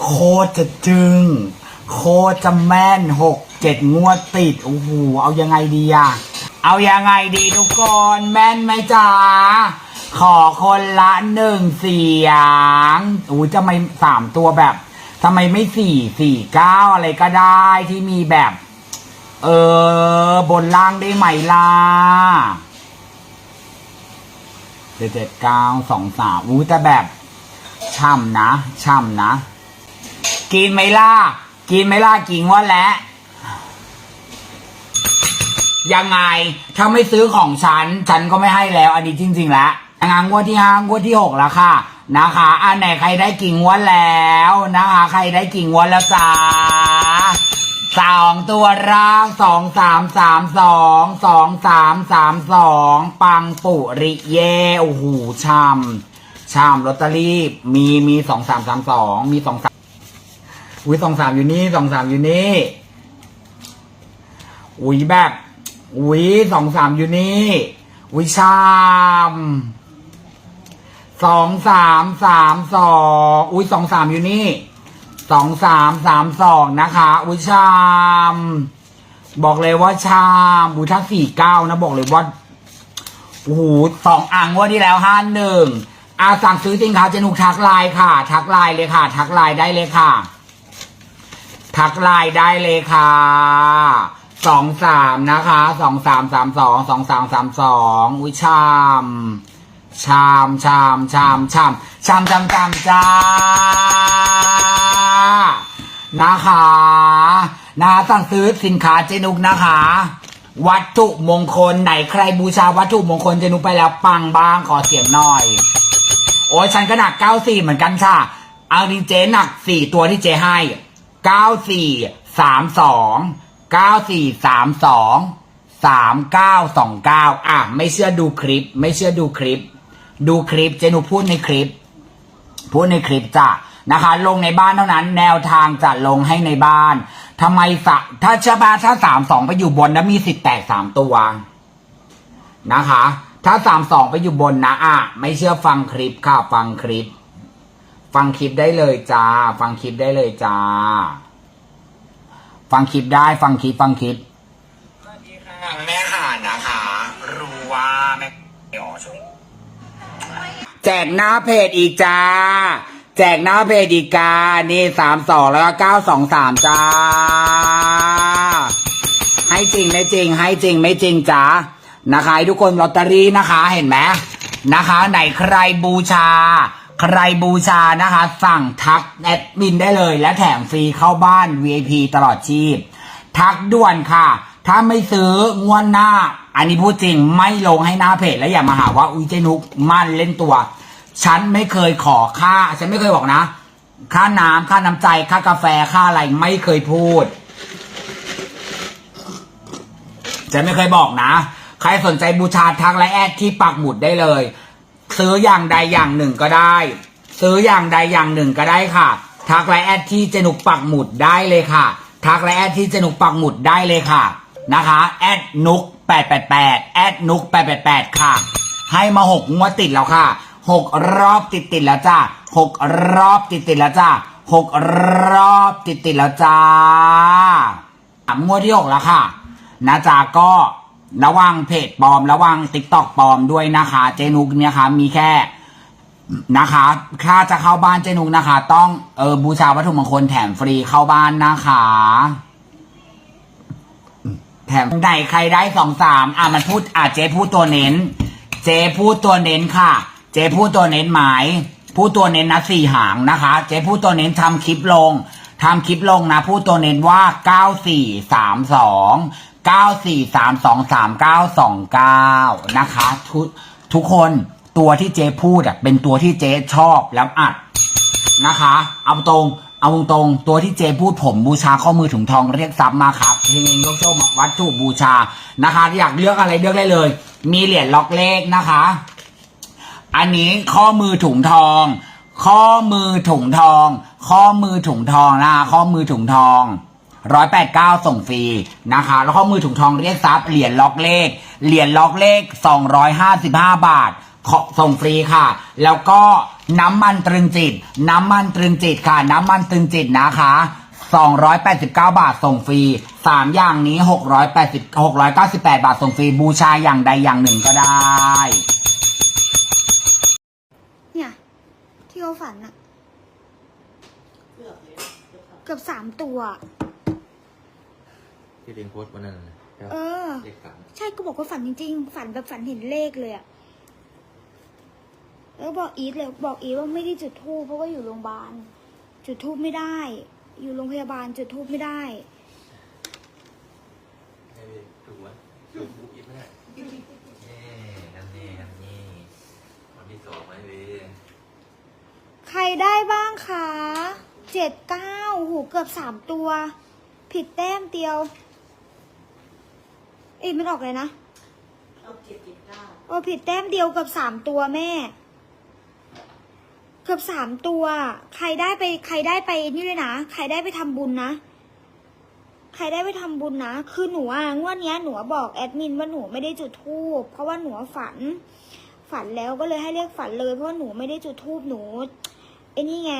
โคตรจะจึง โคตรจะแม่นหกเจ็ดงวดติด โอ้โห เอายังไงดีอะเอายังไงดีทุกคน แม่นไหมจ๊ะขอคนละหนึ่งเสียงอู้จะไม่สามตัวแบบทำไมไม่สี่สี่เก้าอะไรก็ได้ที่มีแบบ เออบนล่างได้ไหมล่ะเจ็ดเจ็ดเก้าสองสามอู้แต่แบบ ช่ำนะ ช่ำนะ กินไหมล่ะ กินไหมล่ะกินว่าแล้วยังไง ถ้าไม่ซื้อของฉัน ฉันก็ไม่ให้แล้ว อันนี้จริง ๆ แล้วงานงวดที่ห้างวดที่หกแล้วค่ะ นะคะ อันไหนใครได้กิ่งงวดแล้วนะคะ ใครได้กิ่งงวดแล้วจ้าสองตัวร่างสองสามสามสองสองสามสามสองปังปุริเย่โอ้โหชามชามลอตเตอรี่มีมีสองสามสามสองมีสองสาม อุ้ยสองสามอยู่นี่สองสามอยู่นี่อุ้ยแบบอุ้ยสองสามอยู่นี่อุ้ยชามสองสามสามสองอุ้ยสองสามอยู่นี่สองสามสามสองนะคะอุ้ยชาม บอกเลยว่าชามบุถ้าสี่เก้านะบอกเลยว่าโอ้โหสองอ่างงว่าที่แล้วห้าหนึ่งอาสั่งซื้อสินค้าเจนุกทักไลน์ค่ะ ทักไลน์เลยค่ะ ทักไลน์ได้เลยค่ะ ทักไลน์ได้เลยค่ะสองสามนะคะสองสามสามสองสองสามสามสองอุ้ยชามชามชามชามชามชามชามชามจ้านะคะนะสั่งซื้อสินค้าเจนุกนะคะ วัตถุมงคลไหนใครบูชาวัตถุมงคลเจนุกไปแล้วปังบ้างขอเสียงหน่อย โอ้ยฉันก็หนักเก้าสี่เหมือนกันค่ะ เอาดิเจหนักสี่ตัวที่เจให้ เก้าสี่สามสองเก้าสี่สามสองสามเก้าสองเก้าอะ ไม่เชื่อดูคลิป ไม่เชื่อดูคลิป ดูคลิปเจนุกพูดในคลิป พูดในคลิปจ้ะนะคะ ลงในบ้านเท่านั้น แนวทางจะลงให้ในบ้านทำไมสะถ้าเชื่อบ้าถ้าสามสองไปอยู่บนนะมีสิทธิ์แตกสามตัวนะคะ ถ้าสามสองไปอยู่บนนะอะ ไม่เชื่อฟังคลิปค่ะฟังคลิป ฟังคลิปได้เลยจ้า ฟังคลิปได้เลยจ้า ฟังคลิปได้ฟังคลิปฟังคลิปสวัสดีค่ะแม่หานะคะ รู้ว่าแม่อ๋อชมแจกหน้าเพจอีกจ้า แจกหน้าเพจอีกกานี่สามสองแล้วก็เก้าสองสามจ้า ให้จริงไม่จริง ให้จริงไม่จริงจ้านะคะให้ทุกคนลอตเตอรี่นะคะเห็นไหมนะคะ ไหนใครบูชา ใครบูชานะคะ สั่งทักแอดมินได้เลย และแถมฟรีเข้าบ้าน VIP ตลอดชีพ ทักด่วนค่ะ ถ้าไม่ซื้องวดหน้า อันนี้พูดจริงไม่ลงให้หน้าเพจ แล้วอย่ามาหาว่าอุ้ยเจนุกมั่นเล่นตัว ฉันไม่เคยขอค่า ฉันไม่เคยบอกนะ ค่าน้ำค่าน้ำใจค่ากาแฟค่าอะไรไม่เคยพูดฉันไม่เคยบอกนะ ใครสนใจบูชาทักและแอดที่ปักหมุดได้เลย ซื้ออย่างใดอย่างหนึ่งก็ได้ ซื้ออย่างใดอย่างหนึ่งก็ได้ค่ะ ทักและแอดที่เจนุกปักหมุดได้เลยค่ะ ทักและแอดที่เจนุกปักหมุดได้เลยค่ะ นะคะแอดนุก888แอดนุก888ค่ะ ให้มาหกงวดติดแล้วค่ะหกรอบติดติดแล้วจ้าหกรอบติดติดแล้วจ้าหกรอบติดติดแล้วจ้าสามงวดที่หกแล้วค่ะนะจ๊ะก็ ระวังเพจปลอม ระวังติ๊กต็อกปลอมด้วยนะคะ เจนุกเนี่ยค่ะมีแค่นะคะถ้าจะเข้าบ้านเจนุกนะคะ ต้องเออบูชาวัตถุมงคลแถมฟรีเข้าบ้านนะคะแถมไหนใครได้สองสามอะมันพูดอะเจพูดตัวเน้น เจพูดตัวเน้นค่ะ เจพูดตัวเน้นหมายพูดตัวเน้นนะสี่หางนะคะ เจพูดตัวเน้นทำคลิปลงทำคลิปลงนะ พูดตัวเน้นว่าเก้าสี่สามสอง เก้าสี่สามสองสามเก้าสองเก้านะคะทุกทุกคนตัวที่เจพูดอะเป็นตัวที่เจชอบแล้วอัดนะคะ เอาตรงเอาตรงตัวที่เจพูดผมบูชาข้อมือถุงทองเรียกซับมาครับเฮงยกโชควัตถุบูชานะคะ อยากเลือกอะไรเลือกได้เลย มีเหรียญล็อกเลขนะคะ อันนี้ข้อมือถุงทอง ข้อมือถุงทอง ข้อมือถุงทองนะข้อมือถุงทอง ร้อยแปดเก้าส่งฟรีนะคะ แล้วข้อมือถุงทองเรียกซับเหรียญล็อกเลข เหรียญล็อกเลขสองร้อยห้าสิบห้าบาทขอส่งฟรีค่ะ แล้วก็น้ำมันตรึงจิต น้ำมันตรึงจิตค่ะ น้ำมันตรึงจิตนะคะ 289 บาทส่งฟรีสามอย่างนี้ 680 698 บาทส่งฟรี บูชาอย่างใดอย่างหนึ่งก็ได้ เนี่ย ที่เขาฝันอะเกือบสามตัว ที่ลิงโพสต์วันนั้นนะเออ เลขสามใช่ก็บอกว่าฝันจริงๆ ฝันแบบฝันเห็นเลขเลยอะแล้วบอกอีทเลยบอกอีทว่าไม่ได้จุดทูปเพราะว่าอยู่โรงพยาบาล จุดทูปไม่ได้ อยู่โรงพยาบาลจุดทูปไม่ได้ให้ไปถูกวะถูกบุ๊กอีกไม่ได้เน่นั่นนี่นั่นนี่วันที่สองไหมเวยใครได้บ้างคะเจ็ดเก้าหูเกือบสามตัว ผิดแต้มเดียว เอ้ยมันออกเลยนะเอาเจ็ดเจ็ดเก้าโอ้ผิดแต้มเดียวเกือบสามตัวแม่ เกือบสามตัว ใครได้ไปใครได้ไปนี่ด้วยนะ ใครได้ไปทำบุญนะ ใครได้ไปทำบุญนะ คือหนูอะงวดเนี้ยหนูอะบอกแอดมินว่าหนูไม่ได้จุดธูปเพราะว่าหนูอะฝัน ฝันแล้วก็เลยให้เรียกฝันเลยเพราะว่าหนูไม่ได้จุดธูปหนูไอ้นี่ไง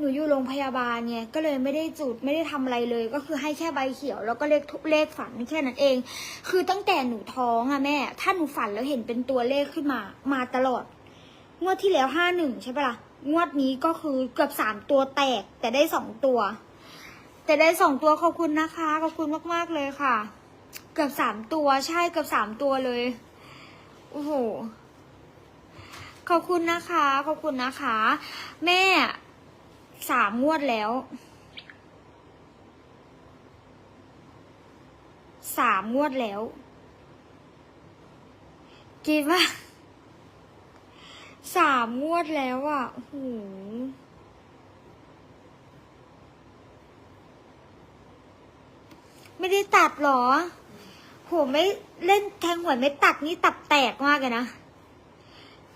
หนูอยู่โรงพยาบาลไงก็เลยไม่ได้จุดไม่ได้ทำอะไรเลย ก็คือให้แค่ใบเขียว แล้วก็เลขทุกเลขฝันแค่นั้นเอง คือตั้งแต่หนูท้องอะแม่ ถ้าหนูฝันแล้วเห็นเป็นตัวเลขขึ้นมา มาตลอด งวดที่แล้วห้าหนึ่งใช่ปะล่ะงวดนี้ก็คือเกือบสามตัวแตก แต่ได้สองตัว แต่ได้สองตัวขอบคุณนะคะขอบคุณมากๆเลยค่ะ เกือบสามตัวใช่เกือบสามตัวเลยโอ้โหขอบคุณนะคะ ขอบคุณนะคะ แม่ สามงวดแล้ว สามงวดแล้วคิดว่าสามงวดแล้วอะโอ้โหไม่ได้ตัดหรอโหไม่เล่นแทงหวยไม่ตัดนี่ตับแตกมากเลยนะ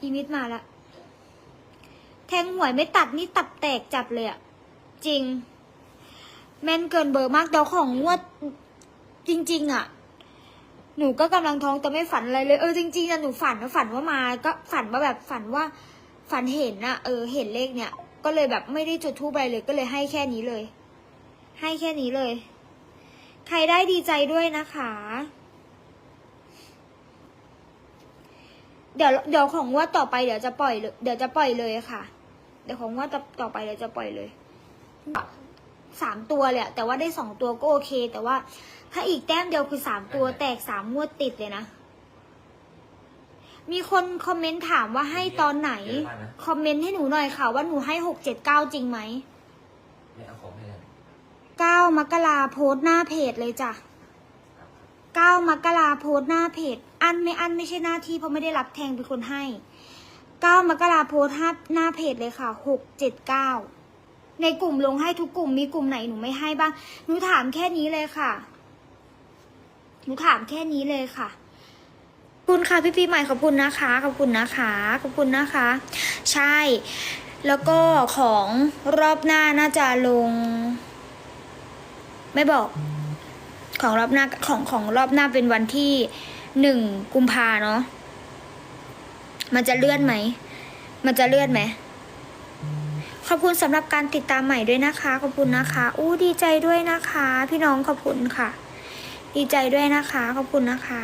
อีมิดมาละ ทงหวยไม่ตัดนี่ตับแตกจับเลยอะจริง แม่นเกินเบอร์มากเดี๋ยวของงวดจริง ๆอะหนูก็กำลังท้องแต่ไม่ฝันอะไรเลยเออจริงๆอะหนูฝันนะฝันว่ามา ก็ฝันว่าแบบฝันว่าฝันเห็นอะเออเห็นเลขเนี่ย ก็เลยแบบไม่ได้จุดทูบไรเลยก็เลยให้แค่นี้เลย ให้แค่นี้เลย ใครได้ดีใจด้วยนะคะ เดี๋ยวเดี๋ยวของงว่าต่อไปเดี๋ยวจะปล่อยเดี๋ยวจะปล่อยเลยค่ะ เดี๋ยวของงว่าต่อต่อไปเดี๋ยวจะปล่อยเลยสามตัวเลยอะแต่ว่าได้สองตัวก็โอเค แต่ว่า ถ้าอีกแต้มเดียวคือสามตัวแตกสามงวดติดเลยนะ มีคนคอมเมนต์ถามว่าให้ตอนไหน คอมเมนต์ให้หนูหน่อยค่ะ ว่าหนูให้หกเจ็ดเก้าจริงไหมไม่เอาของให้เลยเก้ามกราโพสต์หน้าเพจเลยจ้ะเก้ามกราโพสต์หน้าเพจ อันไม่อันไม่ใช่หน้าที่เพราะไม่ได้รับแทงเป็นคนให้ เก้ามกราโพสต์หน้าเพจเลยค่ะหกเจ็ดเก้าในกลุ่มลงให้ทุกกลุ่มมีกลุ่มไหนหนูไม่ให้บ้าง หนูถามแค่นี้เลยค่ะ หนูถามแค่นี้เลยค่ะคุณค่ะพี่ปีใหม่ขอบคุณนะคะขอบคุณนะคะขอบคุณนะคะ ใช่ แล้วก็ของรอบหน้าน่าจะลง ไม่บอก ของรอบหน้าของของรอบหน้าเป็นวันที่หนึ่งกุมภาเนาะ มันจะเลื่อนไหม มันจะเลื่อนไหม ขอบคุณสำหรับการติดตามใหม่ด้วยนะคะ ขอบคุณนะคะ อู้ดีใจด้วยนะคะ พี่น้องขอบคุณค่ะ ดีใจด้วยนะคะ ขอบคุณนะคะ